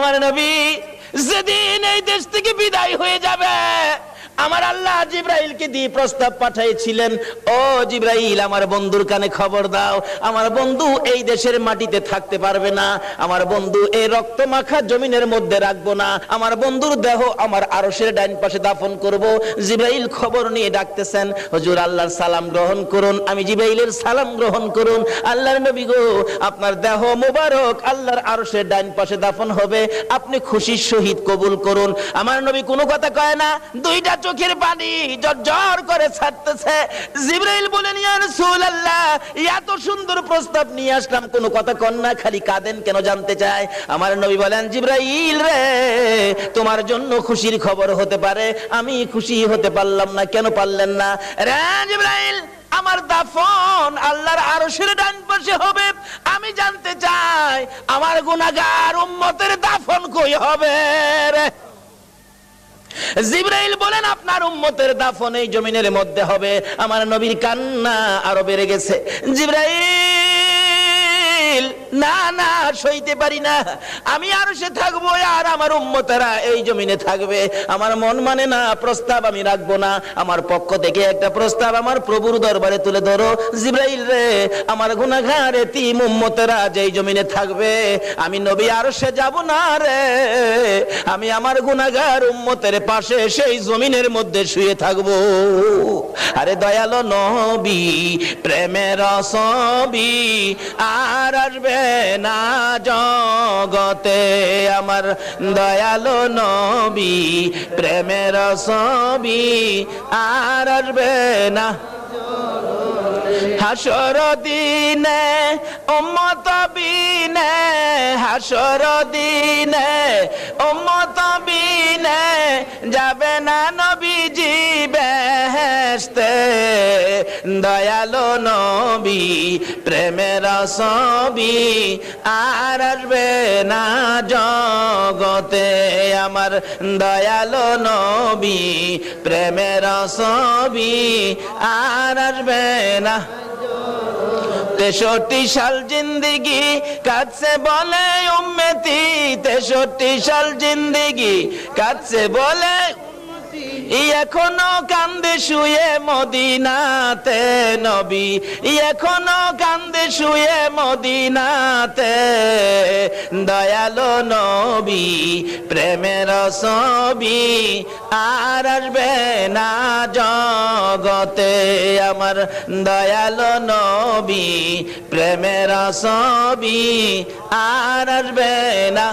আমার নবী যেদিন এই দেশ থেকে বিদায় হয়ে যাবে আমার আল্লাহ জিব্রাইলকে দিয়ে প্রস্তাব পাঠাইছিলেন, ও জিব্রাইল, আমার বন্ধুর কানে খবর দাও। আমার বন্ধু এই দেশের মাটিতে থাকতে পারবে না। আমার বন্ধু এই রক্ত মাখা জমিনের মধ্যে রাখব না। আমার বন্ধুর দেহ আমার আরশের ডাইন পাশে দাফন করব। জিব্রাইল খবর নিয়ে ডাকতেছেন, হুজুর, আল্লাহর সালাম গ্রহণ করুন। আমি জিব্রাইলের সালাম গ্রহণ করুন। আল্লাহর নবী গো, আপনার দেহ মোবারক আল্লাহর আরশের ডাইন পাশে দাফন হবে। আপনি খুশির সহিত কবুল করুন। আমার নবী কোনো কথা কয় না, দুইটা চোখের পানি জর্জর করে ছাড়তেছে। জিব্রাইল বলেন ইয়া রাসূলুল্লাহ, এত সুন্দর প্রস্তাব নিয়ে আসলাম। কোনো কথা কন না, খালি কাঁদেন, কেন জানতে চায়? আমার নবী বলেন, জিব্রাইল রে, তোমার জন্য খুশির খবর হতে পারে। আমি খুশি হতে পারলাম না, কেন পারলেন না? রে জিব্রাইল, আমার দাফন আল্লাহর আরশের ডান পাশে হবে। আমি জানতে চাই, আমার গুনাহগার উম্মতের দাফন কই হবে রে? জিব্রাইল বলেন, আপনার উম্মতের দাফন এই জমিনের মধ্যে হবে। আমার নবীর কান্না আরও বেড়ে গেছে। জিব্রাইল না না, সইতে পারি না। আমি আরও সে থাকব আর আমার উম্মতেরা এই জমিনে থাকবে। আমার মন মানে না, প্রস্তাব আমি রাখব না। আমার পক্ষ থেকে একটা প্রস্তাব আমার প্রভুর দরবারে তুলে ধরো। জিব্রাইল রে, আমার গুনাহগার এতিম উম্মতেরা যেই জমিনে থাকবে, আমি নবী আরও সে যাব না রে। আমি আমার গুনাহগার উম্মতের পাশে সেই জমিনের মধ্যে শুয়ে থাকব। আরে দয়ালো নবী, প্রেমের সবি আর আসবে না জগতে আমার দয়ালো নবী, প্রেমের সবি আর আসবে না। হাসর দিনে, উম্মত বিনে, হাসর দিনে, উম্মত বিনে যাবে না দয়ালো নবী, প্রেমের সবি আর আসবে না জগতে। আমার দয়ালো নবী, প্রেমের সবি আর আসবে না। তেষট্টি সাল জিন্দিগি কাছে বলে উম্মতি, তেষট্টি সাল জিন্দিগি কাছে বলে এখনও কান্দে শুয়ে মদিনাতে নবী। এখনও কান্দে শুয়ে মদিনাতে দয়ালো নবী, প্রেমের ছবি আর আসবে না জগতে। আমার দয়ালো নবী, প্রেমের ছবি আর আসবে না